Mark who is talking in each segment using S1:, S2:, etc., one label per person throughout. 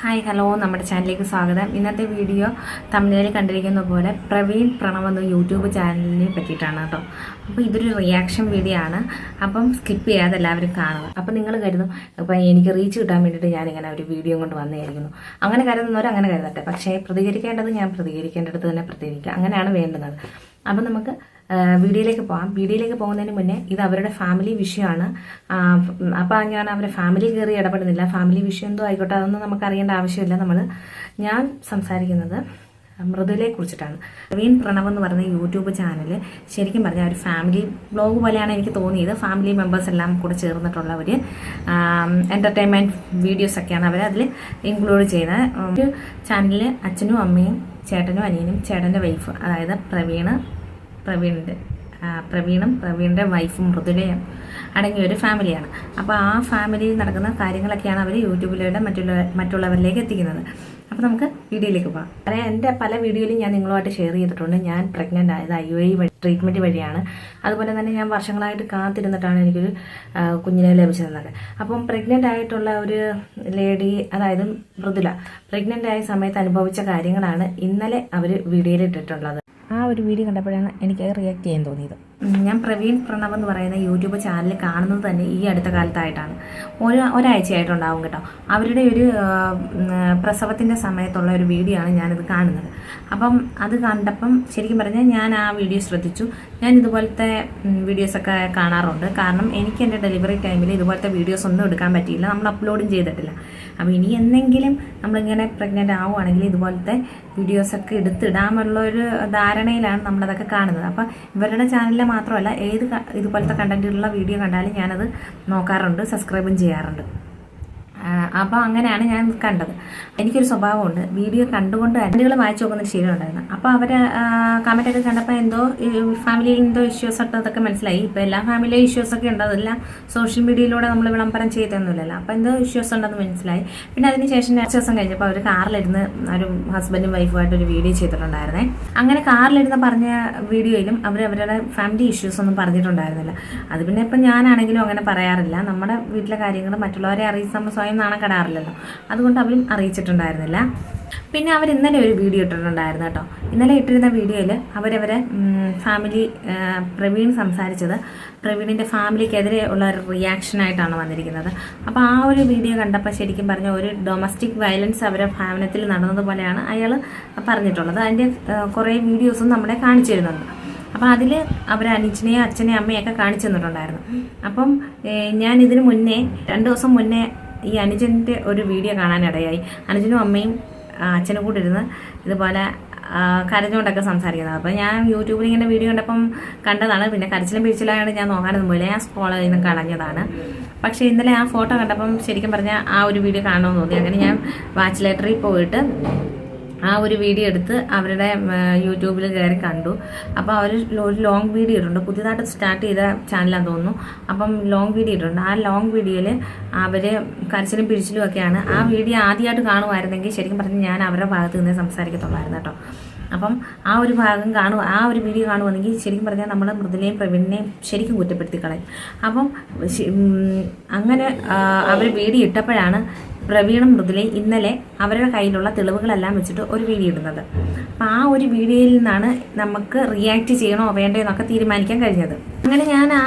S1: Hi hello നമ്മുടെ ചാനലിലേക്ക് സ്വാഗതം. ഇന്നത്തെ വീഡിയോ തമിഴിൽ കണ്ടിരിക്കുന്ന പോലെ പ്രവീൺ പ്രണവ് എന്ന യൂട്യൂബ് ചാനലിനെ പറ്റിയിട്ടാണ് കേട്ടോ. അപ്പോൾ ഇതൊരു റിയാക്ഷൻ വീഡിയോ ആണ്. അപ്പം സ്കിപ്പ് ചെയ്യാതെ എല്ലാവരും കാണുക. അപ്പം നിങ്ങൾ കരുതും ഇപ്പം എനിക്ക് റീച്ച് കിട്ടാൻ വേണ്ടിയിട്ട് ഞാനിങ്ങനെ ഒരു വീഡിയോ കൊണ്ട് വന്നതായിരിക്കുന്നു. അങ്ങനെ കരുതുന്നവർ അങ്ങനെ കരുതട്ടെ. പക്ഷേ പ്രതികരിക്കേണ്ടത് ഞാൻ പ്രതികരിക്കേണ്ടടുത്ത് തന്നെ പ്രതികരിക്കുക. അങ്ങനെയാണ് വേണ്ടുന്നത്. അപ്പം നമുക്ക് വീഡിയോയിലേക്ക് പോകാം. വീഡിയോയിലേക്ക് പോകുന്നതിന് മുന്നേ ഇത് അവരുടെ ഫാമിലി വിഷയമാണ്. അപ്പോൾ ഞാൻ അവരുടെ ഫാമിലി കയറി ഇടപെടുന്നില്ല. ഫാമിലി വിഷയം എന്തോ ആയിക്കോട്ടെ അതൊന്നും നമുക്ക് അറിയേണ്ട ആവശ്യമില്ല. നമ്മൾ ഞാൻ സംസാരിക്കുന്നത് മൃദുലയെ കുറിച്ചിട്ടാണ്. പ്രവീൺ പ്രണവ് എന്ന് പറയുന്ന യൂട്യൂബ് ചാനൽ ശരിക്കും പറഞ്ഞാൽ ഒരു ഫാമിലി ബ്ലോഗ് പോലെയാണ് എനിക്ക് തോന്നിയത്. ഫാമിലി മെമ്പേഴ്സ് എല്ലാം കൂടെ ചേർന്നിട്ടുള്ള ഒരു എന്റർടൈൻമെന്റ് വീഡിയോസൊക്കെയാണ് അവർ അതിൽ ഇൻക്ലൂഡ് ചെയ്യുന്നത്. ഒരു ചാനലിൽ അച്ഛനും അമ്മയും ചേട്ടനും അനിയനും ചേട്ടന്റെ വൈഫ് അതായത് പ്രവീണ് പ്രവീണിന്റെ പ്രവീണും പ്രവീണിന്റെ വൈഫും മൃദുലയും അടങ്ങിയ ഒരു ഫാമിലിയാണ് അപ്പോൾ ആ ഫാമിലിയിൽ നടക്കുന്ന കാര്യങ്ങളൊക്കെയാണ് അവർ യൂട്യൂബിലൂടെ മറ്റുള്ള മറ്റുള്ളവരിലേക്ക് എത്തിക്കുന്നത്. അപ്പോൾ നമുക്ക് വീഡിയോയിലേക്ക് പോകാം. അതായത് എന്റെ പല വീഡിയോയിലും ഞാൻ നിങ്ങളുമായിട്ട് ഷെയർ ചെയ്തിട്ടുണ്ട്. ഞാൻ പ്രഗ്നന്റ് ആയത് ഐ ഒ ഐ ട്രീറ്റ്മെന്റ് വഴിയാണ്. അതുപോലെ തന്നെ ഞാൻ വർഷങ്ങളായിട്ട് കാത്തിരുന്നിട്ടാണ് എനിക്കൊരു കുഞ്ഞിനെ ലഭിച്ചതെന്നൊക്കെ അപ്പം പ്രഗ്നന്റ് ആയിട്ടുള്ള ഒരു ലേഡി അതായത് മൃദുല പ്രഗ്നന്റ് ആയ സമയത്ത് അനുഭവിച്ച കാര്യങ്ങളാണ് ഇന്നലെ അവർ വീഡിയോയിൽ ഇട്ടിട്ടുള്ളത്. ആ ഒരു വീഡിയോ കണ്ടപ്പോഴാണ് എനിക്ക് റിയാക്ട് ചെയ്യാൻ തോന്നിയത്. ഞാൻ പ്രവീൺ പ്രണവ് എന്ന് പറയുന്ന യൂട്യൂബ് ചാനൽ കാണുന്നത് തന്നെ ഈ അടുത്ത കാലത്തായിട്ടാണ്. ഒരു ഒരാഴ്ചയായിട്ടുണ്ടാവും കേട്ടോ. അവരുടെ ഒരു പ്രസവത്തിന്റെ സമയത്തുള്ള ഒരു വീഡിയോ ആണ് ഞാനിത് കാണുന്നത്. അപ്പം അത് കണ്ടപ്പം ശരിക്കും പറഞ്ഞാൽ ഞാൻ ആ വീഡിയോ ശ്രദ്ധിച്ചു. ഞാൻ ഇതുപോലത്തെ വീഡിയോസൊക്കെ കാണാറുണ്ട്. കാരണം എനിക്ക് എന്റെ ഡെലിവറി ടൈമിൽ ഇതുപോലത്തെ വീഡിയോസ് ഒന്നും എടുക്കാൻ പറ്റിയില്ല. നമ്മൾ അപ്ലോഡും ചെയ്തിട്ടില്ല. അപ്പോൾ ഇനി എന്തെങ്കിലും നമ്മളിങ്ങനെ പ്രഗ്നന്റ് ആവുകയാണെങ്കിൽ ഇതുപോലത്തെ വീഡിയോസൊക്കെ എടുത്തിടാമുള്ള ഒരു ധാരണയിലാണ് നമ്മളതൊക്കെ കാണുന്നത്. അപ്പോൾ ഇവരുടെ ചാനലിൽ മാത്രമല്ല ഏത് ഇതുപോലത്തെ കണ്ടന്റുള്ള വീഡിയോ കണ്ടാലും ഞാനത് നോക്കാറുണ്ട് സബ്സ്ക്രൈബും ചെയ്യാറുണ്ട്. അപ്പോൾ അങ്ങനെയാണ് ഞാൻ കണ്ടത്. എനിക്കൊരു സ്വഭാവമുണ്ട്. വീഡിയോ കണ്ടുകൊണ്ട് കമന്റുകൾ വായിച്ചു നോക്കുന്ന ഒരു ശീലമുണ്ടായിരുന്നു അപ്പോൾ അവർ കമന്റൊക്കെ കണ്ടപ്പോൾ എന്തോ ഫാമിലിയിൽ എന്തോ ഇഷ്യൂസ് ഉള്ളതൊക്കെ മനസ്സിലായി. ഇപ്പോൾ എല്ലാ ഫാമിലിയിലും ഇഷ്യൂസൊക്കെ ഉണ്ട്. അതെല്ലാം സോഷ്യൽ മീഡിയയിലൂടെ നമ്മൾ വിളംബരം ചെയ്തൊന്നുമില്ലല്ലോ അപ്പോൾ എന്തോ ഇഷ്യൂസ് ഉണ്ടെന്ന് മനസ്സിലായി. പിന്നെ അതിനുശേഷം കുറച്ച് ദിവസം കഴിഞ്ഞപ്പോൾ അവർ കാറിലിരുന്ന് ഒരു ഹസ്ബൻഡും വൈഫുമായിട്ട് ഒരു വീഡിയോ ചെയ്തിട്ടുണ്ടായിരുന്നേ. അങ്ങനെ കാറിലിരുന്ന് പറഞ്ഞ വീഡിയോയിലും അവർ അവരുടെ ഫാമിലി ഇഷ്യൂസ് ഒന്നും പറഞ്ഞിട്ടുണ്ടായിരുന്നില്ല. അത് പിന്നെ ഇപ്പം ഞാനാണെങ്കിലും അങ്ങനെ പറയാറില്ല. നമ്മുടെ വീട്ടിലെ കാര്യങ്ങൾ മറ്റുള്ളവരെ അറിയിച്ച് നമ്മൾ സ്വയം നാണം കെടാറില്ലല്ലോ അതുകൊണ്ട് അവരും അറിയിച്ചിട്ടുണ്ടായിരുന്നില്ല. പിന്നെ അവർ ഇന്നലെ ഒരു വീഡിയോ ഇട്ടിട്ടുണ്ടായിരുന്നു കേട്ടോ. ഇന്നലെ ഇട്ടിരുന്ന വീഡിയോയിൽ അവരവരെ ഫാമിലി പ്രവീൺ സംസാരിച്ചത്. പ്രവീണിന്റെ ഫാമിലിക്കെതിരെ ഉള്ള ഒരു റിയാക്ഷനായിട്ടാണ് വന്നിരിക്കുന്നത്. അപ്പോൾ ആ ഒരു വീഡിയോ കണ്ടപ്പോൾ ശരിക്കും പറഞ്ഞ ഒരു ഡൊമസ്റ്റിക് വയലൻസ് അവരെ ഭവനത്തിൽ നടന്നതുപോലെയാണ് അയാൾ പറഞ്ഞിട്ടുള്ളത്. അതിന്റെ കുറേ വീഡിയോസും നമ്മളെ കാണിച്ചു തരുന്നുണ്ട്. അപ്പോൾ അതിൽ അവർ അനുജനെയും അച്ഛനെയും അമ്മയൊക്കെ കാണിച്ചു തന്നിട്ടുണ്ടായിരുന്നു. അപ്പം ഞാൻ ഇതിന് മുന്നേ രണ്ട് ദിവസം മുന്നേ ഈ അനുജന്റെ ഒരു വീഡിയോ കാണാനിടയായി. അനുജനും അമ്മയും അച്ഛനും കൂടി ഇരുന്ന് ഇതുപോലെ കരഞ്ഞുകൊണ്ടൊക്കെ സംസാരിക്കുന്നത് അപ്പോൾ ഞാൻ യൂട്യൂബിൽ ഇങ്ങനെ വീഡിയോ കണ്ടപ്പം കണ്ടതാണ്. പിന്നെ കരച്ചിലും പിരിച്ചിലായാണ് ഞാൻ നോക്കാനൊന്നും പോയില്ല. ഞാൻ സ്കോളിൽ നിന്ന് കളഞ്ഞതാണ്. പക്ഷേ ഇന്നലെ ആ ഫോട്ടോ കണ്ടപ്പം ശരിക്കും പറഞ്ഞാൽ ആ ഒരു വീഡിയോ കാണണമെന്ന് തോന്നി. അങ്ങനെ ഞാൻ വാച്ച് ലേറ്ററിൽ പോയിട്ട് ആ ഒരു വീഡിയോ എടുത്ത് അവരുടെ യൂട്യൂബിൽ കയറി കണ്ടു. അപ്പോൾ അവർ ഒരു ലോങ് വീഡിയോ ഇട്ടുണ്ട് പുതിയതായിട്ട് സ്റ്റാർട്ട് ചെയ്ത ചാനലാന്ന് തോന്നുന്നു. അപ്പം ലോങ് വീഡിയോ ഇട്ടുണ്ട് ആ ലോങ് വീഡിയോയിൽ അവർ കരച്ചിലും പിരിച്ചിലും ഒക്കെയാണ്. ആ വീഡിയോ ആദ്യമായിട്ട് കാണുമായിരുന്നെങ്കിൽ ശരിക്കും പറഞ്ഞാൽ ഞാൻ അവരുടെ ഭാഗത്ത് നിന്നേ സംസാരിക്കത്തുള്ളായിരുന്നു കേട്ടോ. അപ്പം ആ ഒരു ഭാഗം കാണുക ആ ഒരു വീഡിയോ കാണുവാണെങ്കിൽ ശരിക്കും പറഞ്ഞാൽ നമ്മൾ മൃദുലയും പ്രവീണിനെയും ശരിക്കും കുറ്റപ്പെടുത്തി കളയും. അപ്പം അങ്ങനെ അവർ വീഡിയോ ഇട്ടപ്പോഴാണ് പ്രവീണും മൃദുലയും ഇന്നലെ അവരുടെ കയ്യിലുള്ള തെളിവുകളെല്ലാം വെച്ചിട്ട് ഒരു വീഡിയോ ഇടുന്നത്. അപ്പം ആ ഒരു വീഡിയോയിൽ നിന്നാണ് നമുക്ക് റിയാക്ട് ചെയ്യണോ വേണ്ടോ എന്നൊക്കെ തീരുമാനിക്കാൻ കഴിഞ്ഞത്. അങ്ങനെ ഞാൻ ആ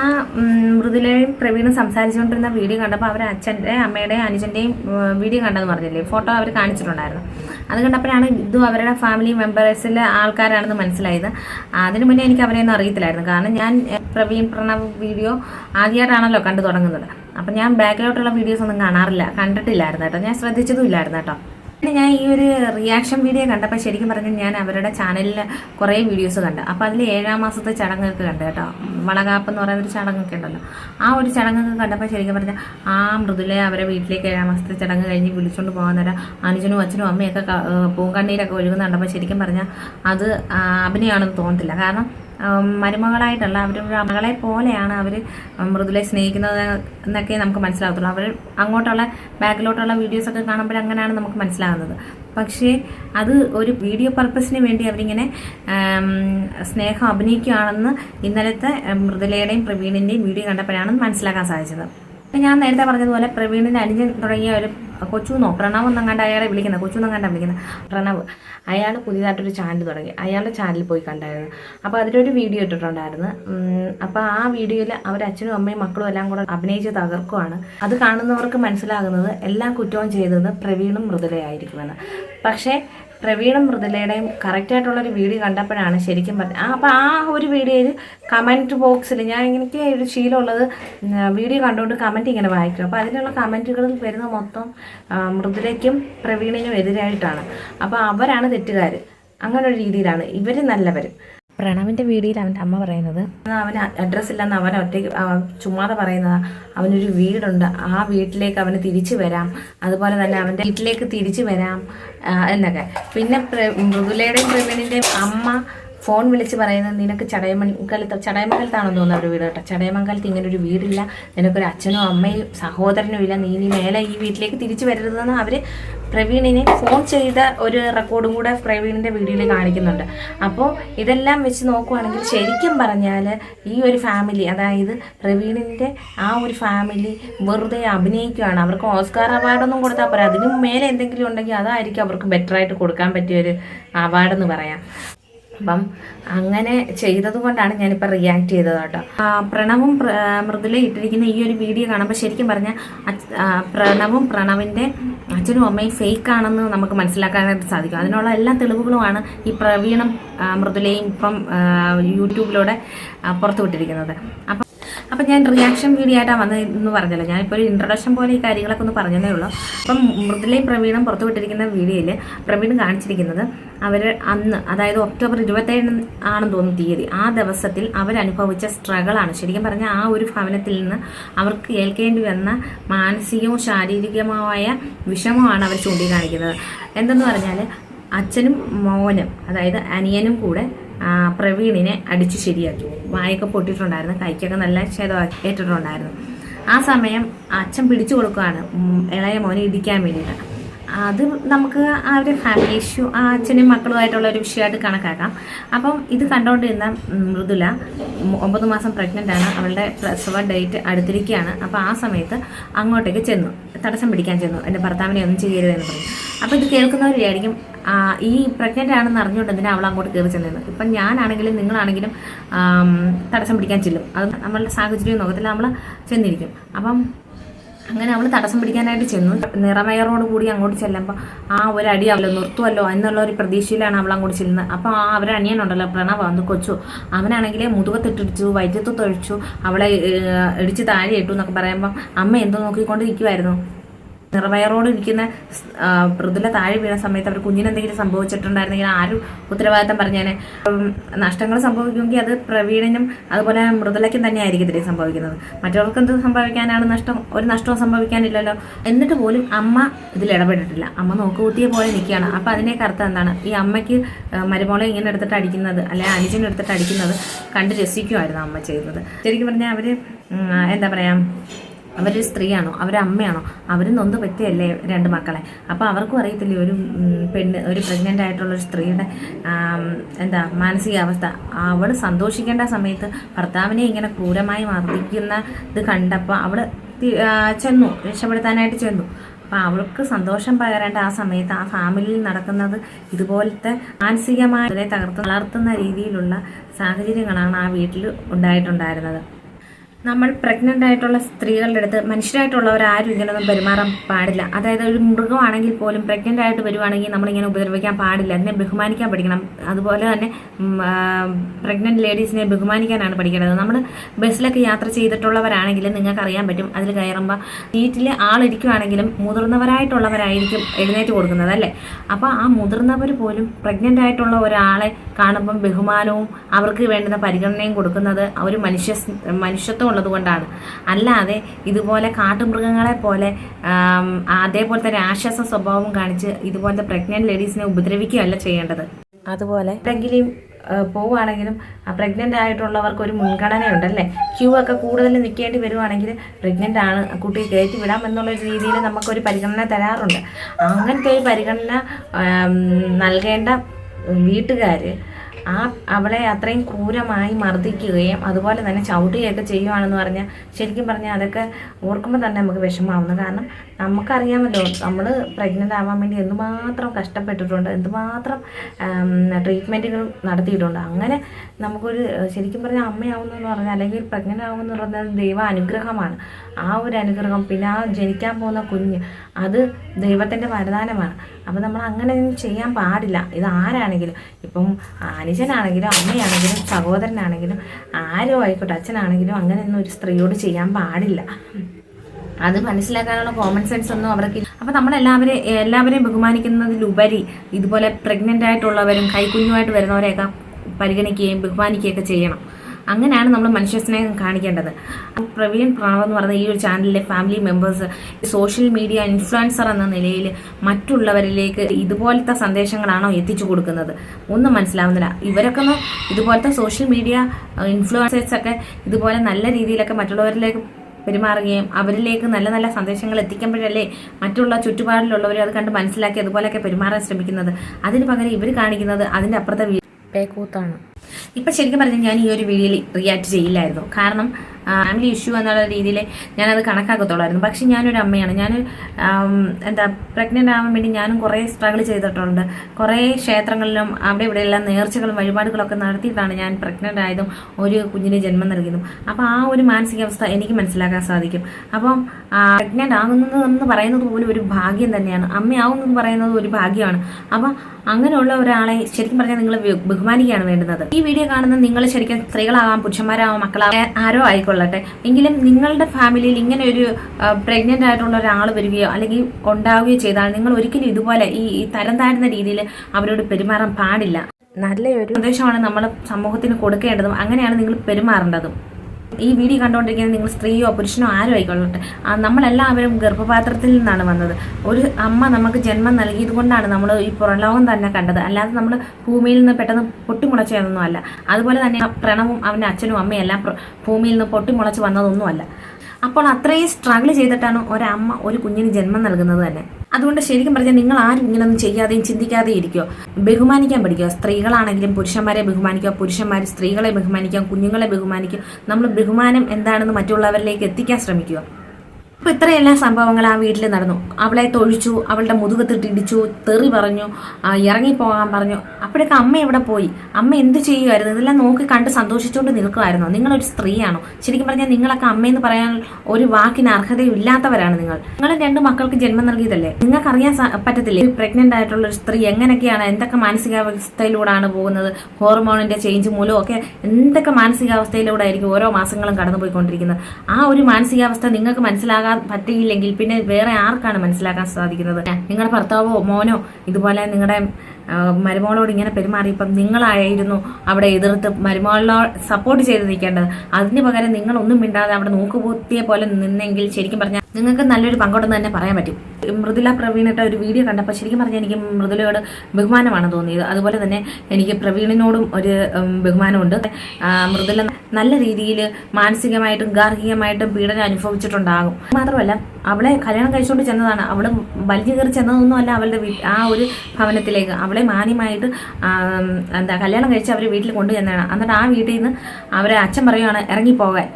S1: മൃദുലയും പ്രവീണും സംസാരിച്ചുകൊണ്ടിരുന്ന വീഡിയോ കണ്ടപ്പോൾ അവർ അച്ഛന്റെ അമ്മയുടെയും അനുജന്റെയും വീഡിയോ കണ്ടെന്ന് പറഞ്ഞില്ലേ? ഫോട്ടോ അവർ കാണിച്ചിട്ടുണ്ടായിരുന്നു. അത് കണ്ടപ്പോഴാണ് ഇതും അവരുടെ ഫാമിലി മെമ്പേഴ്സിലെ ആൾക്കാരാണെന്ന് മനസ്സിലായത്. അതിനു മുന്നേ എനിക്ക് അവരെയൊന്നും അറിയത്തില്ലായിരുന്നു. കാരണം ഞാൻ പ്രവീൺ പ്രണവ് വീഡിയോ ആദ്യമായിട്ടാണല്ലോ കണ്ടു തുടങ്ങുന്നത്. അപ്പം ഞാൻ ബാക്കിലോട്ടുള്ള വീഡിയോസ് ഒന്നും കാണാറില്ല. കണ്ടിട്ടില്ലായിരുന്നു കേട്ടോ. ഞാൻ ശ്രദ്ധിച്ചതും ഇല്ലായിരുന്നു കേട്ടോ. പിന്നെ ഞാൻ ഈ ഒരു റിയാക്ഷൻ വീഡിയോ കണ്ടപ്പോൾ ശരിക്കും പറഞ്ഞാൽ ഞാൻ അവരുടെ ചാനലിൽ കുറേ വീഡിയോസ് കണ്ടു. അപ്പോൾ അതിൽ ഏഴാം മാസത്തെ ചടങ്ങൊക്കെ കണ്ടു കേട്ടോ. വളകാപ്പ് എന്ന് പറയുന്ന ഒരു ചടങ്ങൊക്കെ ഉണ്ടല്ലോ. ആ ഒരു ചടങ്ങൊക്കെ കണ്ടപ്പോൾ ശരിക്കും പറഞ്ഞാൽ ആ മൃദുലെ അവരെ വീട്ടിലേക്ക് ഏഴാം മാസത്തെ ചടങ്ങ് കഴിഞ്ഞ് വിളിച്ചുകൊണ്ട് പോകാൻ നേരം അനുജനും അച്ഛനും അമ്മയൊക്കെ പൂങ്കണ്ണീരൊക്കെ ഒഴുകുന്ന കണ്ടപ്പോൾ ശരിക്കും പറഞ്ഞാൽ അത് അഭിനയമാണെന്ന് തോന്നത്തില്ല. കാരണം മരുമകളായിട്ടുള്ള അവർ മകളെ പോലെയാണ് അവർ മൃദുലെ സ്നേഹിക്കുന്നത് എന്നൊക്കെ നമുക്ക് മനസ്സിലാകത്തുള്ളൂ. അവർ അങ്ങോട്ടുള്ള ബാക്കിലോട്ടുള്ള വീഡിയോസൊക്കെ കാണുമ്പോൾ അങ്ങനെയാണ് നമുക്ക് മനസ്സിലാകുന്നത്. പക്ഷേ അത് ഒരു വീഡിയോ പർപ്പസിന് വേണ്ടി അവരിങ്ങനെ സ്നേഹം അഭിനയിക്കുകയാണെന്ന് ഇന്നലത്തെ മൃദുലയുടെയും പ്രവീണിന്റെയും വീഡിയോ കണ്ടപ്പോഴാണ് മനസ്സിലാക്കാൻ സാധിച്ചത്. ഇപ്പം ഞാൻ നേരത്തെ പറഞ്ഞതുപോലെ പ്രവീണിന്റെ അനുജൻ തുടങ്ങിയ ഒരു കൊച്ചുന്നോ പ്രണവ് എന്നങ്ങാണ്ട് അയാളെ വിളിക്കുന്നത് കൊച്ചു എന്നങ്ങാണ്ടാ വിളിക്കുന്നത്. പ്രണവ് അയാൾ പുതിയതായിട്ടൊരു ചാനൽ തുടങ്ങി. അയാളുടെ ചാനലിൽ പോയി കണ്ടായിരുന്നു. അപ്പോൾ അതിലൊരു വീഡിയോ ഇട്ടിട്ടുണ്ടായിരുന്നു. അപ്പോൾ ആ വീഡിയോയിൽ അവർ അച്ഛനും അമ്മയും മക്കളും എല്ലാം കൂടെ അഭിനയിച്ച് തകർക്കുവാണ്. അത് കാണുന്നവർക്ക് മനസ്സിലാകുന്നത് എല്ലാ കുറ്റവും ചെയ്തത് പ്രവീണും മൃദുലയായിരിക്കുമെന്ന്. പക്ഷേ പ്രവീണും മൃദുലയുടെയും കറക്റ്റായിട്ടുള്ളൊരു വീഡിയോ കണ്ടപ്പോഴാണ് ശരിക്കും പറഞ്ഞത് ആ അപ്പോൾ ആ ഒരു വീഡിയോയിൽ കമന്റ് ബോക്സിൽ ഞാൻ എനിക്ക് ഒരു ശീലമുള്ളത് വീഡിയോ കണ്ടുകൊണ്ട് കമന്റ് ഇങ്ങനെ വായിക്കും. അപ്പോൾ അതിലുള്ള കമന്റുകളിൽ വരുന്ന മൊത്തം മൃദുലയ്ക്കും പ്രവീണിനും എതിരായിട്ടാണ്. അപ്പോൾ അവരാണ് തെറ്റുകാർ അങ്ങനെ ഒരു രീതിയിലാണ് ഇവർ നല്ലവരും. പ്രണവിന്റെ വീടിയിൽ അവന്റെ അമ്മ പറയുന്നത് അവന് അഡ്രസ് ഇല്ലെന്ന് അവൻ ഒറ്റയ്ക്ക് ചുമ്മാതെ പറയുന്നത്. അവനൊരു വീടുണ്ട്. ആ വീട്ടിലേക്ക് അവന് തിരിച്ചു വരാം. അതുപോലെ തന്നെ അവന്റെ വീട്ടിലേക്ക് തിരിച്ചു വരാം. എന്നൊക്കെ. പിന്നെ മൃദുലയുടെയും പ്രവീണിന്റെയും അമ്മ ഫോൺ വിളിച്ച് പറയുന്നത് നിനക്ക് ചടയമംഗലത്ത് ചടയമംഗലത്താണെന്ന് തോന്നുന്നു അവരുടെ വീട് കേട്ടോ. ചടയമംഗലത്ത് ഇങ്ങനെ ഒരു വീടില്ല നിനക്കൊരു അച്ഛനോ അമ്മയും സഹോദരനും ഇല്ല നീ ഇനി മേലെ ഈ വീട്ടിലേക്ക് തിരിച്ചു വരരുതെന്ന് അവർ പ്രവീണിനെ ഫോൺ ചെയ്ത ഒരു റെക്കോർഡും കൂടെ പ്രവീണിന്റെ വീഡിയോയിൽ കാണിക്കുന്നുണ്ട്. അപ്പോൾ ഇതെല്ലാം വെച്ച് നോക്കുവാണെങ്കിൽ ശരിക്കും പറഞ്ഞാൽ ഈ ഒരു ഫാമിലി അതായത് പ്രവീണിന്റെ ആ ഒരു ഫാമിലി വെറുതെ അഭിനയിക്കുകയാണ് അവർക്ക് ഓസ്കാർ അവാർഡൊന്നും കൊടുത്താൽ പോരാ. അതിനും മേലെ എന്തെങ്കിലും ഉണ്ടെങ്കിൽ അതായിരിക്കും അവർക്ക് ബെറ്ററായിട്ട് കൊടുക്കാൻ പറ്റിയൊരു അവാർഡെന്ന് പറയാം. അപ്പം അങ്ങനെ ചെയ്തത് കൊണ്ടാണ് ഞാനിപ്പോൾ റിയാക്ട് ചെയ്തത് കേട്ടോ. പ്രണവും മൃദുല ഇട്ടിരിക്കുന്ന ഈ ഒരു വീഡിയോ കാണുമ്പോൾ ശരിക്കും പറഞ്ഞാൽ പ്രണവും പ്രണവിന്റെ അച്ഛനും അമ്മയും ഫേക്ക് ആണെന്ന് നമുക്ക് മനസ്സിലാക്കാനായിട്ട് സാധിക്കും. അതിനുള്ള എല്ലാ തെളിവുകളുമാണ് ഈ പ്രവീണും മൃദുലയും ഇപ്പം യൂട്യൂബിലൂടെ പുറത്തു പുറത്തുവിട്ടിരിക്കുന്നത്. അപ്പം അപ്പം ഞാൻ റിയാക്ഷൻ വീഡിയോ ആയിട്ടാണ് വന്നത് എന്ന് പറഞ്ഞല്ലോ. ഞാനിപ്പോൾ ഒരു ഇൻട്രൊഡക്ഷൻ പോലെ ഈ കാര്യങ്ങളൊക്കെ ഒന്ന് പറഞ്ഞതേ ഉള്ളൂ. അപ്പം മൃദുലയും പ്രവീണും പുറത്തു വിട്ടിരിക്കുന്ന വീഡിയോയിൽ പ്രവീൺ കാണിച്ചിരിക്കുന്നത് അവർ അന്ന് അതായത് ഒക്ടോബർ ഇരുപത്തേഴ് ആണെന്ന് തോന്നുന്നു തീയതി ആ ദിവസത്തിൽ അവരനുഭവിച്ച സ്ട്രഗിളാണ് ശരിക്കും പറഞ്ഞാൽ ആ ഒരു ഭവനത്തിൽ നിന്ന് അവർക്ക് ഏൽക്കേണ്ടി വന്ന മാനസികവും ശാരീരികവുമായ വിഷമമാണ് അവർ ചൂണ്ടിക്കാണിക്കുന്നത്. എന്തെന്ന് പറഞ്ഞാൽ അച്ഛനും മോനും അതായത് അനിയനും കൂടെ പ്രവീണിനെ അടിച്ച് ശരിയാക്കി. വായൊക്കെ പൊട്ടിയിട്ടുണ്ടായിരുന്നു കൈക്കൊക്കെ നല്ല ക്ഷേത ഏറ്റിട്ടുണ്ടായിരുന്നു. ആ സമയം അച്ഛൻ പിടിച്ചു കൊടുക്കുകയാണ്. ഇളയ മോനെ ഇടിക്കാൻ വേണ്ടിയിട്ട്. അത് നമുക്ക് ആ ഒരു ഫാമിലി ഇഷ്യൂ ആ അച്ഛനും മക്കളുമായിട്ടുള്ള ഒരു വിഷയമായിട്ട് കണക്കാക്കാം. അപ്പം ഇത് കണ്ടുകൊണ്ടിരുന്ന മൃദുല ഒമ്പത് മാസം പ്രഗ്നന്റ് ആണ്. അവളുടെ പ്രസവ ഡേറ്റ് അടുത്തിരിക്കുകയാണ്. അപ്പോൾ ആ സമയത്ത് അങ്ങോട്ടേക്ക് ചെന്നു. തടസ്സം പിടിക്കാൻ ചെന്നു. എന്റെ ഭർത്താവിനെ ഒന്നും ചെയ്യരുതെന്ന് പറഞ്ഞു. അപ്പോൾ ഇത് കേൾക്കുന്നവർ വിചാരിക്കും ഈ പ്രഗ്നന്റ് ആണെന്ന് അറിഞ്ഞുകൊണ്ട് എന്തിനാ അവൾ അങ്ങോട്ട് കയറി ചെല്ലുന്നത്? ഇപ്പം ഞാനാണെങ്കിലും നിങ്ങളാണെങ്കിലും തടസ്സം പിടിക്കാൻ ചെല്ലും. അത് നമ്മളുടെ സാഹചര്യം നോക്കത്തില്ല നമ്മൾ ചെന്നിരിക്കും. അപ്പം അങ്ങനെ അവൾ തടസ്സം പിടിക്കാനായിട്ട് ചെന്നു. നിറമയറോട് കൂടി അങ്ങോട്ട് ചെല്ലുമ്പോൾ ആ ഒരു അടി അവൾ നിർത്തുമല്ലോ എന്നുള്ള ഒരു പ്രതീക്ഷയിലാണ് അവൾ അങ്ങോട്ട് ചെല്ലുന്നത്. അപ്പോൾ ആ അവരെ അനിയനുണ്ടല്ലോ പ്രണവ് അന്ന് കൊച്ചു. അവനാണെങ്കിൽ മുതുകത്തിട്ടിടിച്ചു വൈദ്യത്വത്തൊഴിച്ചു അവളെ ഇടിച്ച് താഴെ ഇട്ടു എന്നൊക്കെ പറയുമ്പോൾ അമ്മ എന്തോ നോക്കിക്കൊണ്ട് ഇരിക്കുമായിരുന്നു നിറവയറോട് ഇരിക്കുന്ന മൃദുല താഴെ വീണ സമയത്ത് അവർ കുഞ്ഞിന് എന്തെങ്കിലും സംഭവിച്ചിട്ടുണ്ടായിരുന്നെങ്കിൽ ആരും ഉത്തരവാദിത്തം പറഞ്ഞേനെ. നഷ്ടങ്ങൾ സംഭവിക്കുമെങ്കിൽ അത് പ്രവീണനും അതുപോലെ മൃദുലയ്ക്കും തന്നെ ആയിരിക്കത്തില്ലേ സംഭവിക്കുന്നത്. മറ്റവർക്ക് എന്ത് സംഭവിക്കാനാണ് നഷ്ടം. ഒരു നഷ്ടവും സംഭവിക്കാനില്ലല്ലോ. എന്നിട്ട് പോലും അമ്മ ഇതിൽ ഇടപെട്ടിട്ടില്ല. അമ്മ നോക്കുകൂത്തിയെ പോലെ നിൽക്കുകയാണ്. അപ്പം അതിനേക്ക് അർത്ഥം എന്താണ്? ഈ അമ്മയ്ക്ക് മരുമോളെ ഇങ്ങനെ എടുത്തിട്ട് അടിക്കുന്നത് അല്ലെ അനുജനെ എടുത്തിട്ട് അടിക്കുന്നത് കണ്ട് രസിക്കുമായിരുന്നു അമ്മ ചെയ്യുന്നത്. ശരിക്കും പറഞ്ഞാൽ അവർ എന്താ പറയുക അവരൊരു സ്ത്രീയാണോ? അവരമ്മയാണോ അവർ നൊന്ത് പറ്റിയല്ലേ രണ്ട് മക്കളെ? അപ്പോൾ അവർക്കും അറിയത്തില്ലേ ഒരു പെണ്ണ് ഒരു പ്രഗ്നന്റ് ആയിട്ടുള്ള ഒരു സ്ത്രീയുടെ എന്താ മാനസികാവസ്ഥ. അവൾ സന്തോഷിക്കേണ്ട സമയത്ത് ഭർത്താവിനെ ഇങ്ങനെ ക്രൂരമായി മർദ്ദിക്കുന്ന ഇത് കണ്ടപ്പോൾ അവൾ ചെന്നു. രക്ഷപ്പെടുത്താനായിട്ട് ചെന്നു. അപ്പം അവൾക്ക് സന്തോഷം പകരേണ്ട ആ സമയത്ത് ആ ഫാമിലിയിൽ നടക്കുന്നത് ഇതുപോലത്തെ മാനസികമായി തകർത്ത് വളർത്തുന്ന രീതിയിലുള്ള സാഹചര്യങ്ങളാണ് ആ വീട്ടിൽ ഉണ്ടായിട്ടുണ്ടായിരുന്നത്. നമ്മൾ പ്രഗ്നന്റ് ആയിട്ടുള്ള സ്ത്രീകളുടെ അടുത്ത് മനുഷ്യരായിട്ടുള്ളവർ ആരും ഇങ്ങനെയൊന്നും പെരുമാറാൻ പാടില്ല. അതായത് ഒരു മൃഗമാണെങ്കിൽ പോലും പ്രഗ്നന്റ് ആയിട്ട് വരുവാണെങ്കിൽ നമ്മളിങ്ങനെ ഉപദ്രവിക്കാൻ പാടില്ല. അതിനെ ബഹുമാനിക്കാൻ പഠിക്കണം. അതുപോലെ തന്നെ പ്രഗ്നന്റ് ലേഡീസിനെ ബഹുമാനിക്കാനാണ് പഠിക്കേണ്ടത്. നമ്മൾ ബസ്സിലൊക്കെ യാത്ര ചെയ്തിട്ടുള്ളവരാണെങ്കിൽ നിങ്ങൾക്ക് അറിയാൻ പറ്റും. അതിൽ കയറുമ്പോൾ സീറ്റിൽ ആളിരിക്കുവാണെങ്കിലും മുതിർന്നവരായിട്ടുള്ളവരായിരിക്കും എഴുന്നേറ്റ് കൊടുക്കുന്നത് അല്ലേ? അപ്പോൾ ആ മുതിർന്നവർ പോലും പ്രഗ്നന്റ് ആയിട്ടുള്ള ഒരാളെ കാണുമ്പം ബഹുമാനവും അവർക്ക് വേണ്ടുന്ന പരിഗണനയും കൊടുക്കുന്നത് ഒരു മനുഷ്യ മനുഷ്യത്വം ഉള്ളത് കൊണ്ടാണ്. അല്ലാതെ ഇതുപോലെ കാട്ടുമൃഗങ്ങളെ പോലെ അതേപോലത്തെ രാക്ഷസ സ്വഭാവം കാണിച്ച് ഇതുപോലത്തെ പ്രഗ്നന്റ് ലേഡീസിനെ ഉപദ്രവിക്കുകയല്ല ചെയ്യേണ്ടത്. അതുപോലെ എന്തെങ്കിലും പോവുകയാണെങ്കിലും പ്രഗ്നന്റ് ആയിട്ടുള്ളവർക്ക് ഒരു മുൻഗണനയുണ്ടല്ലേ? ക്യൂ ഒക്കെ കൂടുതൽ നിൽക്കേണ്ടി വരുവാണെങ്കിൽ പ്രഗ്നന്റ് ആണ് കുട്ടിയെ കയറ്റി വിടാം എന്നുള്ള രീതിയിൽ നമുക്കൊരു പരിഗണന തരാറുണ്ട്. അങ്ങനത്തെ ഒരു പരിഗണന നൽകേണ്ട വീട്ടുകാർ ആ അവളെ അത്രയും ക്രൂരമായി മർദ്ദിക്കുകയും അതുപോലെ തന്നെ ചവിട്ടുകയൊക്കെ ചെയ്യുവാണെന്ന് പറഞ്ഞാൽ ശരിക്കും പറഞ്ഞാൽ അതൊക്കെ ഓർക്കുമ്പോൾ തന്നെ നമുക്ക് വിഷമാവുന്നു. കാരണം നമുക്കറിയാമല്ലോ നമ്മൾ പ്രഗ്നന്റ് ആവാൻ വേണ്ടി എന്തുമാത്രം കഷ്ടപ്പെട്ടിട്ടുണ്ട് എന്തുമാത്രം ട്രീറ്റ്മെന്റുകൾ നടത്തിയിട്ടുണ്ട്. അങ്ങനെ നമുക്കൊരു ശരിക്കും പറഞ്ഞാൽ അമ്മയാവുന്നു എന്ന് പറഞ്ഞാൽ അല്ലെങ്കിൽ പ്രഗ്നന്റ് ആവുമെന്ന് പറഞ്ഞാൽ ദൈവ അനുഗ്രഹമാണ്. ആ ഒരു അനുഗ്രഹം പിന്നെ ആ ജനിക്കാൻ പോകുന്ന കുഞ്ഞ് അത് ദൈവത്തിന്റെ വരദാനമാണ്. അപ്പോൾ നമ്മൾ അങ്ങനെ ചെയ്യാൻ പാടില്ല. ഇത് ആരാണെങ്കിലും ഇപ്പം അനുജനാണെങ്കിലും അമ്മയാണെങ്കിലും സഹോദരനാണെങ്കിലും ആരോ ആയിക്കോട്ടെ അച്ഛനാണെങ്കിലും അങ്ങനെയൊന്നും ഒരു സ്ത്രീയോട് ചെയ്യാൻ പാടില്ല. അത് മനസ്സിലാക്കാനുള്ള കോമൺ സെൻസ് ഒന്നും അവർക്ക് അപ്പം നമ്മളെല്ലാവരെയും എല്ലാവരെയും ബഹുമാനിക്കുന്നതിലുപരി ഇതുപോലെ പ്രഗ്നന്റ് ആയിട്ടുള്ളവരും കൈക്കുഞ്ഞുമായിട്ട് വരുന്നവരെയൊക്കെ പരിഗണിക്കുകയും ബഹുമാനിക്കുകയൊക്കെ ചെയ്യണം. അങ്ങനെയാണ് നമ്മൾ മനുഷ്യസ്നേഹം കാണിക്കേണ്ടത്. പ്രവീൺ പ്രണവ് എന്ന് പറയുന്ന ഈ ഒരു ചാനലിലെ family members social media influencer എന്ന നിലയിൽ മറ്റുള്ളവരിലേക്ക് ഇതുപോലത്തെ സന്ദേശങ്ങളാണോ എത്തിച്ചു കൊടുക്കുന്നത്? ഒന്നും മനസ്സിലാവുന്നില്ല. ഇവരൊക്കെ ഇതുപോലത്തെ സോഷ്യൽ മീഡിയ ഇൻഫ്ലുവൻസേഴ്സ് ഒക്കെ ഇതുപോലെ നല്ല രീതിയിലൊക്കെ മറ്റുള്ളവരിലേക്ക് പെരുമാറുകയും അവരിലേക്ക് നല്ല നല്ല സന്ദേശങ്ങൾ എത്തിക്കുമ്പോഴല്ലേ മറ്റുള്ള ചുറ്റുപാടിലുള്ളവർ അത് കണ്ട് മനസ്സിലാക്കി അതുപോലെയൊക്കെ പെരുമാറാൻ ശ്രമിക്കുന്നത്. അതിന് പകരം ഇവർ കാണിക്കുന്നത് അതിന്റെ അപ്പുറത്തെ പേക്കൂത്താണ്. ഇപ്പം ശരിക്കും പറഞ്ഞാൽ ഞാൻ ഈ ഒരു വീഡിയോയിൽ റിയാക്ട് ചെയ്യില്ലായിരുന്നു. കാരണം ഫാമിലി ഇഷ്യൂ എന്നുള്ള രീതിയിൽ ഞാനത് കണക്കാക്കത്തുള്ളായിരുന്നു പക്ഷെ ഞാനൊരു അമ്മയാണ്. ഞാൻ എന്താ പ്രഗ്നന്റ് ആവാൻ വേണ്ടി ഞാനും കുറേ സ്ട്രഗിൾ ചെയ്തിട്ടുണ്ട്. കുറേ ക്ഷേത്രങ്ങളിലും അവിടെ ഇവിടെ എല്ലാം നേർച്ചകളും വഴിപാടുകളൊക്കെ നടത്തിയിട്ടാണ് ഞാൻ പ്രഗ്നന്റ് ആയതും ഒരു കുഞ്ഞിന് ജന്മം നൽകിയതും. അപ്പോൾ ആ ഒരു മാനസികാവസ്ഥ എനിക്ക് മനസ്സിലാക്കാൻ സാധിക്കും. അപ്പം പ്രഗ്നന്റ് ആകുന്നത് എന്ന് പറയുന്നത് പോലും ഒരു ഭാഗ്യം തന്നെയാണ്. അമ്മയാവുന്നത് പറയുന്നത് ഒരു ഭാഗ്യമാണ്. അപ്പം അങ്ങനെയുള്ള ഒരാളെ ശരിക്കും പറഞ്ഞാൽ നിങ്ങൾ ബഹുമാനിക്കുകയാണ് വേണ്ടുന്നത്. ഈ വീഡിയോ കാണുന്ന നിങ്ങൾ ശരിക്കും സ്ത്രീകളാവാം പുരുഷന്മാരാവാം മക്കളാവാം ആരോ ആയിക്കൊള്ളട്ടെ എങ്കിലും നിങ്ങളുടെ ഫാമിലിയിൽ ഇങ്ങനെ ഒരു പ്രഗ്നന്റ് ആയിട്ടുള്ള ഒരാൾ വരികയോ അല്ലെങ്കിൽ ഉണ്ടാവുകയോ ചെയ്താൽ നിങ്ങൾ ഒരിക്കലും ഇതുപോലെ ഈ തരം താഴ്ന്ന രീതിയിൽ അവരോട് പെരുമാറാൻ പാടില്ല. നല്ലൊരു നിർദ്ദേശമാണ് നമ്മൾ സമൂഹത്തിന് കൊടുക്കേണ്ടതും അങ്ങനെയാണ് നിങ്ങൾ പെരുമാറേണ്ടതും. ഈ വീഡിയോ കണ്ടുകൊണ്ടിരിക്കുന്ന നിങ്ങൾ സ്ത്രീയോ പുരുഷനോ ആരോ ആയിക്കൊള്ളട്ടെ. നമ്മളെല്ലാവരും ഗർഭപാത്രത്തിൽ നിന്നാണ് വന്നത്. ഒരു അമ്മ നമുക്ക് ജന്മം നൽകിയത് കൊണ്ടാണ് നമ്മൾ ഈ പുറംലോകം തന്നെ കണ്ടത്. അല്ലാതെ നമ്മൾ ഭൂമിയിൽ നിന്ന് പെട്ടെന്ന് പൊട്ടിമുളച്ചതൊന്നും അല്ല അതുപോലെ തന്നെ പ്രണവും അവന്റെ അച്ഛനും അമ്മയും എല്ലാം ഭൂമിയിൽ നിന്ന് പൊട്ടിമുളച്ച് വന്നതൊന്നുമല്ല. അപ്പോൾ അത്രയും സ്ട്രഗിൾ ചെയ്തിട്ടാണ് ഒരമ്മ ഒരു കുഞ്ഞിന് ജന്മം നൽകുന്നത് തന്നെ. അതുകൊണ്ട് ശരിക്കും പറഞ്ഞാൽ നിങ്ങൾ ആരും ഇങ്ങനൊന്നും ചെയ്യാതെയും ചിന്തിക്കാതെയും ഇരിക്കുക. ബഹുമാനിക്കാൻ പഠിക്കുക. സ്ത്രീകളാണെങ്കിലും പുരുഷന്മാരെ ബഹുമാനിക്കുക. പുരുഷന്മാർ സ്ത്രീകളെ ബഹുമാനിക്കാം കുഞ്ഞുങ്ങളെ ബഹുമാനിക്കുക. നമ്മൾ ബഹുമാനം എന്താണെന്ന് മറ്റുള്ളവരിലേക്ക് എത്തിക്കാൻ ശ്രമിക്കുക. അപ്പൊ ഇത്രയെല്ലാം സംഭവങ്ങൾ ആ വീട്ടിൽ നടന്നു. അവളെ തൊഴിച്ചു അവളുടെ മുതുകത്തിട്ട് ഇടിച്ചു തെറി പറഞ്ഞു ഇറങ്ങിപ്പോകാൻ പറഞ്ഞു. അപ്പോഴൊക്കെ അമ്മ എവിടെ പോയി? അമ്മ എന്ത് ചെയ്യുമായിരുന്നു ഇതെല്ലാം നോക്കി കണ്ട് സന്തോഷിച്ചുകൊണ്ട് നിൽക്കുമായിരുന്നു നിങ്ങളൊരു സ്ത്രീയാണോ? ശരിക്കും പറഞ്ഞാൽ നിങ്ങളൊക്കെ അമ്മയെന്ന് പറയാൻ ഒരു വാക്കിന് അർഹതയില്ലാത്തവരാണ് നിങ്ങൾ. നിങ്ങൾ രണ്ട് മക്കൾക്ക് ജന്മം നൽകിയതല്ലേ? നിങ്ങൾക്കറിയാൻ പറ്റത്തില്ലേ? പ്രഗ്നന്റ് ആയിട്ടുള്ള ഒരു സ്ത്രീ എങ്ങനെയൊക്കെയാണ് എന്തൊക്കെ മാനസികാവസ്ഥയിലൂടെയാണ് പോകുന്നത്? ഹോർമോണിന്റെ ചേഞ്ച് മൂലം ഒക്കെ എന്തൊക്കെ മാനസികാവസ്ഥയിലൂടെ ആയിരിക്കും ഓരോ മാസങ്ങളും കടന്നുപോയിക്കൊണ്ടിരിക്കുന്നത്? ആ ഒരു മാനസികാവസ്ഥ നിങ്ങൾക്ക് മനസ്സിലാകാൻ പറ്റിയില്ലെങ്കിൽ പിന്നെ വേറെ ആർക്കാണ് മനസ്സിലാക്കാൻ സാധിക്കുന്നത്? നിങ്ങളുടെ ഭർത്താവോ മോനോ ഇതുപോലെ നിങ്ങളുടെ മരുമോളോട് ഇങ്ങനെ ഇങ്ങനെ പെരുമാറിയപ്പം നിങ്ങളായിരുന്നു അവിടെ എതിർത്ത് മരുമോളിനോ സപ്പോർട്ട് ചെയ്ത് നിൽക്കേണ്ടത്. അതിന് പകരം നിങ്ങളൊന്നും മിണ്ടാതെ അവിടെ നോക്കുപൂത്തിയെ പോലെ നിന്നെങ്കിൽ ശരിക്കും പറഞ്ഞാൽ നിങ്ങൾക്ക് നല്ലൊരു പങ്കുണ്ടെന്ന് തന്നെ പറയാൻ പറ്റും. മൃദുല പ്രവീണിട്ട ഒരു വീഡിയോ കണ്ടപ്പോൾ ശരിക്കും പറഞ്ഞാൽ എനിക്ക് മൃദുലയോട് ബഹുമാനമാണ് തോന്നിയത്. അതുപോലെ തന്നെ എനിക്ക് പ്രവീണിനോടും ഒരു ബഹുമാനമുണ്ട്. മൃദുല നല്ല രീതിയിൽ മാനസികമായിട്ടും ഗാർഹികമായിട്ടും പീഡനം അനുഭവിച്ചിട്ടുണ്ടാകും. മാത്രമല്ല അവളെ കല്യാണം കഴിച്ചുകൊണ്ട് ചെന്നതാണ്. അവൾ വലിഞ്ഞു കയറി ചെന്നതൊന്നും അല്ല അവളുടെ ആ ഒരു ഭവനത്തിലേക്ക്. അവളെ മാന്യമായിട്ട് എന്താ കല്യാണം കഴിച്ച് അവർ വീട്ടിൽ കൊണ്ടുചെന്നതാണ്. എന്നിട്ട് ആ വീട്ടിൽ നിന്ന് അവരെ അച്ഛൻ പറയുകയാണ് ഇറങ്ങിപ്പോകാൻ.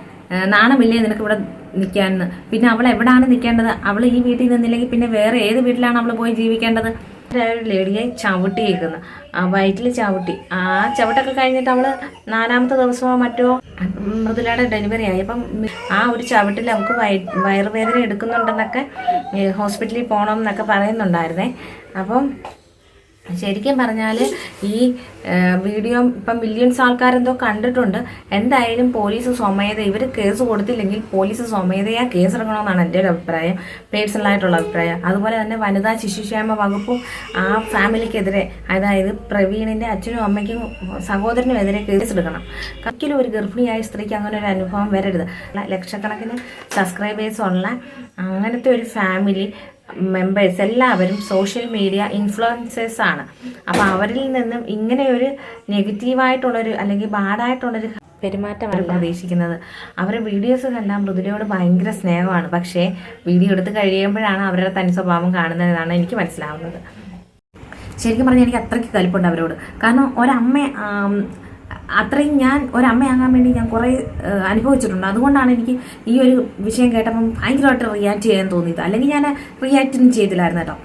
S1: നാണമില്ലേ നിനക്ക് ഇവിടെ നിൽക്കാനെന്ന് പിന്നെ അവൾ എവിടാണ് നിൽക്കേണ്ടത് അവൾ ഈ വീട്ടിൽ നിന്നില്ലെങ്കിൽ പിന്നെ വേറെ ഏത് വീട്ടിലാണ് അവൾ പോയി ജീവിക്കേണ്ടത്? ഒരു ലേഡിയെ ചവിട്ടിയേക്കുന്നു. ആ വയറ്റിൽ ചവിട്ടി. ആ ചവിട്ടൊക്കെ കഴിഞ്ഞിട്ട് അവൾ നാലാമത്തെ ദിവസമോ മറ്റോ മൃദുലയുടെ ഡെലിവറി ആയി. അപ്പം ആ ഒരു ചവിട്ടിൽ അവൾക്ക് വയ വയറുവേദന എടുക്കുന്നുണ്ടെന്നൊക്കെ ഹോസ്പിറ്റലിൽ പോകണം എന്നൊക്കെ പറയുന്നുണ്ടായിരുന്നേ. അപ്പം ശരിക്കും പറഞ്ഞാൽ ഈ വീഡിയോ ഇപ്പം മില്യൺസ് ആൾക്കാരെന്തോ കണ്ടിട്ടുണ്ട്. എന്തായാലും പോലീസ് സ്വമേധ ഇവർ കേസ് കൊടുത്തില്ലെങ്കിൽ പോലീസ് സ്വമേധയാ കേസ് ഇറങ്ങണമെന്നാണ് എന്റെ ഒരു അഭിപ്രായം പേഴ്സണലായിട്ടുള്ള അഭിപ്രായം. അതുപോലെ തന്നെ വനിതാ ശിശുക്ഷേമ വകുപ്പും ആ ഫാമിലിക്കെതിരെ അതായത് പ്രവീണിന്റെ അച്ഛനും അമ്മയ്ക്കും സഹോദരനും എതിരെ കേസ് എടുക്കണം ഒരിക്കലും ഒരു ഗർഭിണിയായ സ്ത്രീക്ക് അങ്ങനെ ഒരു അനുഭവം വരരുത്. ലക്ഷക്കണക്കിന് സബ്സ്ക്രൈബേഴ്സ് ഉള്ള അങ്ങനത്തെ ഒരു ഫാമിലി മെമ്പേഴ്സ് എല്ലാവരും സോഷ്യൽ മീഡിയ ഇൻഫ്ലുവൻസേഴ്സ് ആണ്. അപ്പോൾ അവരിൽ നിന്നും ഇങ്ങനെ ഒരു നെഗറ്റീവായിട്ടുള്ളൊരു അല്ലെങ്കിൽ ബാഡായിട്ടുള്ളൊരു പെരുമാറ്റമാണ് പ്രതീക്ഷിക്കുന്നത്. അവരുടെ വീഡിയോസ് കണ്ടാൽ മൃദുലയോട് ഭയങ്കര സ്നേഹമാണ്. പക്ഷേ വീഡിയോ എടുത്ത് കഴിയുമ്പോഴാണ് അവരുടെ തനി സ്വഭാവം കാണുന്നതെന്നാണ് എനിക്ക് മനസ്സിലാവുന്നത്. ശരിക്കും പറഞ്ഞാൽ എനിക്ക് അത്രയ്ക്ക് കലിപ്പുണ്ട് അവരോട്. കാരണം ഒരമ്മ അത്രയും ഞാൻ ഒരമ്മയാകാൻ വേണ്ടി ഞാൻ കുറേ അനുഭവിച്ചിട്ടുണ്ട്. അതുകൊണ്ടാണ് എനിക്ക് ഈ ഒരു വിഷയം കേട്ടപ്പം ഭയങ്കരമായിട്ട് റിയാക്ട് ചെയ്യാൻ തോന്നിയത്. അല്ലെങ്കിൽ ഞാൻ റിയാക്റ്റൊന്നും ചെയ്തില്ലായിരുന്നു കേട്ടോ.